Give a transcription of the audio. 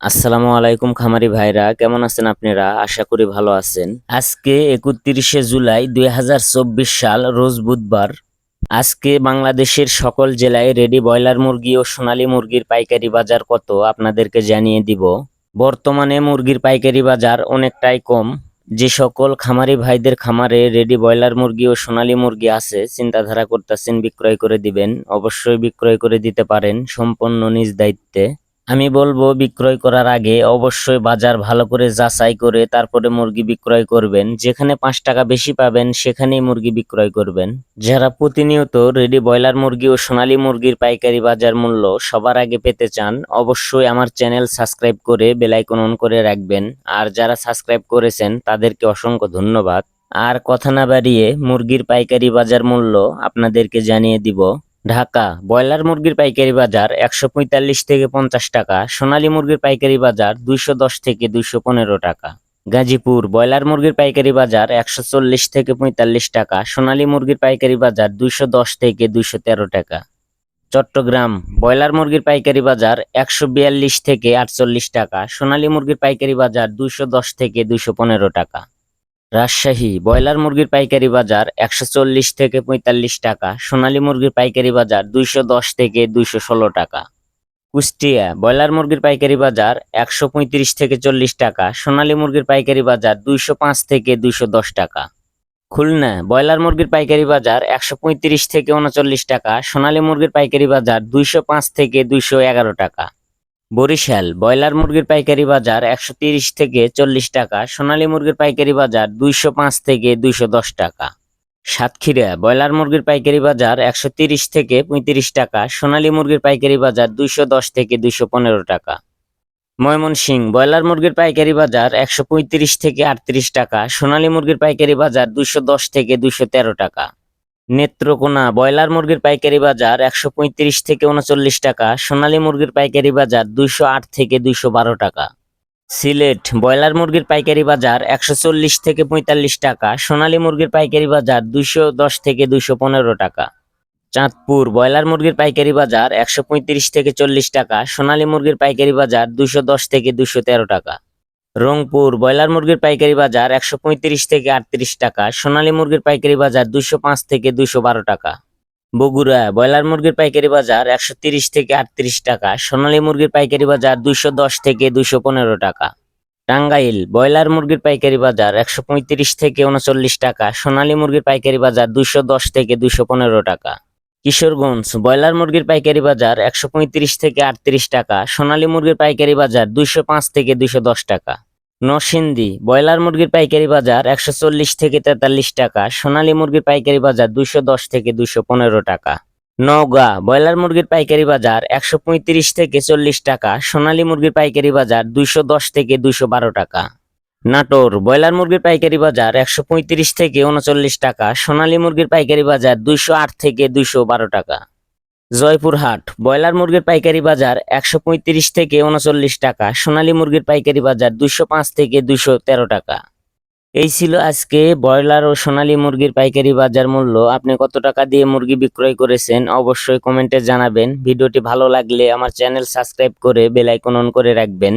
আসসালামু আলাইকুম খামারি ভাইরা, কেমন আছেন আপনারা? আশা করি ভালো আছেন। আজকে একত্রিশে জুলাই দুই হাজার চব্বিশ সাল, রোজ বুধবার। আজকে বাংলাদেশের সকল জেলায় রেডি ব্রয়লার মুরগি ও সোনালী মুরগির পাইকারি বাজার কত আপনাদেরকে জানিয়ে দিব। বর্তমানে মুরগির পাইকারি বাজার অনেকটাই কম। যে সকল খামারি ভাইদের খামারে রেডি ব্রয়লার মুরগি ও সোনালী মুরগি আছে, চিন্তাধারা করতেছেন বিক্রয় করে দিবেন। অবশ্যই বিক্রয় করে দিতে পারেন সম্পন্ন নিজ দায়িত্বে। আমি বলব, বিক্রয় করার আগে অবশ্যই বাজার ভালো করে যাচাই করে তারপরে মুরগি বিক্রয় করবেন। যেখানে পাঁচ টাকা বেশি পাবেন, সেখানেই মুরগি বিক্রয় করবেন। যারা প্রতিনিয়ত রেডি ব্রয়লার মুরগি ও সোনালী মুরগির পাইকারি বাজার মূল্য সবার আগে পেতে চান, অবশ্যই আমার চ্যানেল সাবস্ক্রাইব করে বেলাইকন অন করে রাখবেন। আর যারা সাবস্ক্রাইব করেছেন, তাদেরকে অসংখ্য ধন্যবাদ। আর কথা না বাড়িয়ে মুরগির পাইকারি বাজার মূল্য আপনাদেরকে জানিয়ে দিব। ঢাকা, ব্রয়লার মুরগির পাইকারি বাজার একশো পঁয়তাল্লিশ থেকে পঞ্চাশ টাকা, সোনালী মুরগির পাইকারি বাজার দুইশো দশ থেকে দুইশো পনেরো টাকা। গাজীপুর, ব্রয়লার মুরগির পাইকারি বাজার একশো চল্লিশ থেকে পঁয়তাল্লিশ টাকা, সোনালী মুরগির পাইকারি বাজার দুইশো দশ থেকে দুইশো তেরো টাকা। চট্টগ্রাম, ব্রয়লার মুরগির পাইকারি বাজার একশো বিয়াল্লিশ থেকে আটচল্লিশ টাকা, সোনালী মুরগির পাইকারি বাজার দুইশো দশ থেকে দুইশো পনেরো টাকা। রাজশাহী ব্রয়লার মুরগির পাইকারি বাজার একশো চল্লিশ থেকে পঁয়তাল্লিশ টাকা, সোনালী মুরগির পাইকারি বাজার দুইশো দশ থেকে দুইশো ষোলো টাকা। কুষ্টিয়া ব্রয়লার মুরগির পাইকারি বাজার একশো পঁয়ত্রিশ থেকে চল্লিশ টাকা, সোনালী মুরগির পাইকারি বাজার দুইশো পাঁচ থেকে দুইশো দশ টাকা। খুলনা ব্রয়লার মুরগির পাইকারি বাজার একশো পঁয়ত্রিশ থেকে উনচল্লিশ টাকা, সোনালী মুরগির পাইকারি বাজার দুইশো পাঁচ থেকে দুইশো এগারো টাকা। বরিশাল, ব্রয়লার মুরগির পাইকারি বাজার একশো তিরিশ থেকে চল্লিশ টাকা, সোনালী মুরগির পাইকারি বাজার দুইশো পাঁচ থেকে দুইশো দশ টাকা। সাতক্ষীরা, ব্রয়লার মুরগির পাইকারি বাজার একশো তিরিশ থেকে পঁয়ত্রিশ টাকা, সোনালী মুরগির পাইকারি বাজার দুইশো দশ থেকে দুইশো পনেরো টাকা। ময়মনসিংহ, ব্রয়লার মুরগির পাইকারি বাজার একশো পঁয়ত্রিশ থেকে আটত্রিশ টাকা, সোনালী মুরগির পাইকারি বাজার দুইশো দশ থেকে দুইশো তেরো টাকা। নেত্রকোনা ব্রয়লার মুরগির পাইকারি বাজার একশো পঁয়ত্রিশ থেকে উনচল্লিশ টাকা, সোনালী মুরগির পাইকারি বাজার দুইশো আট থেকে দুইশো বারো টাকা। সিলেট ব্রয়লার মুরগির পাইকারি বাজার একশো চল্লিশ থেকে পঁয়তাল্লিশ টাকা, সোনালী মুরগির পাইকারি বাজার দুইশো দশ থেকে দুইশো পনেরো টাকা। চাঁদপুর ব্রয়লার মুরগির পাইকারি বাজার একশো পঁয়ত্রিশ থেকে চল্লিশ টাকা, সোনালী মুরগির পাইকারি বাজার দুইশো দশ থেকে দুইশো তেরো টাকা। রংপুর ব্রয়লার মুরগির পাইকারি বাজার একশো পঁয়ত্রিশ থেকে আটত্রিশ টাকা, সোনালী মুরগির পাইকারি বাজার দুইশো পাঁচ থেকে দুশো বারো টাকা। বগুড়া ব্রয়লার মুরগির পাইকারি বাজার একশো তিরিশ থেকে আটত্রিশ টাকা, সোনালী মুরগির পাইকারি বাজার দুইশো দশ থেকে দুইশো পনেরো টাকা। টাঙ্গাইল ব্রয়লার মুরগির পাইকারি বাজার একশো পঁয়ত্রিশ থেকে উনচল্লিশ টাকা, সোনালী মুরগির পাইকারি বাজার দুইশো দশ থেকে দুশো পনেরো টাকা। কিশোরগঞ্জ, ব্রয়লার মুরগির পাইকারি বাজার একশো পঁয়ত্রিশ থেকে আটত্রিশ টাকা, সোনালী মুরগির পাইকারি বাজার দুইশো পাঁচ থেকে দুইশো দশ টাকা। নরসিংদী, ব্রয়লার মুরগির পাইকারি বাজার একশো চল্লিশ থেকে তেতাল্লিশ টাকা, সোনালী মুরগির পাইকারি বাজার দুইশো দশ থেকে দুইশো পনেরো টাকা। নওগাঁ, ব্রয়লার মুরগির পাইকারি বাজার একশো পঁয়ত্রিশ থেকে চল্লিশ টাকা, সোনালী মুরগির পাইকারি বাজার দুইশো দশ থেকে দুইশো বারো টাকা। নাটোর, ব্রয়লার মুরগির পাইকারি বাজার একশো পঁয়ত্রিশ থেকে উনচল্লিশ টাকা, সোনালী মুরগির পাইকারি বাজার দুইশো আট থেকে দুইশো বারো টাকা। জয়পুরহাট, ব্রয়লার মুরগির পাইকারি বাজার একশো পঁয়ত্রিশ থেকে উনচল্লিশ টাকা, সোনালী মুরগির পাইকারি বাজার দুইশো পাঁচ থেকে দুইশো তেরো টাকা। এই ছিল আজকে ব্রয়লার ও সোনালী মুরগির পাইকারি বাজার মূল্য। আপনি কত টাকা দিয়ে মুরগি বিক্রয় করেছেন অবশ্যই কমেন্টে জানাবেন। ভিডিওটি ভালো লাগলে আমার চ্যানেল সাবস্ক্রাইব করে বেল আইকন অন করে রাখবেন।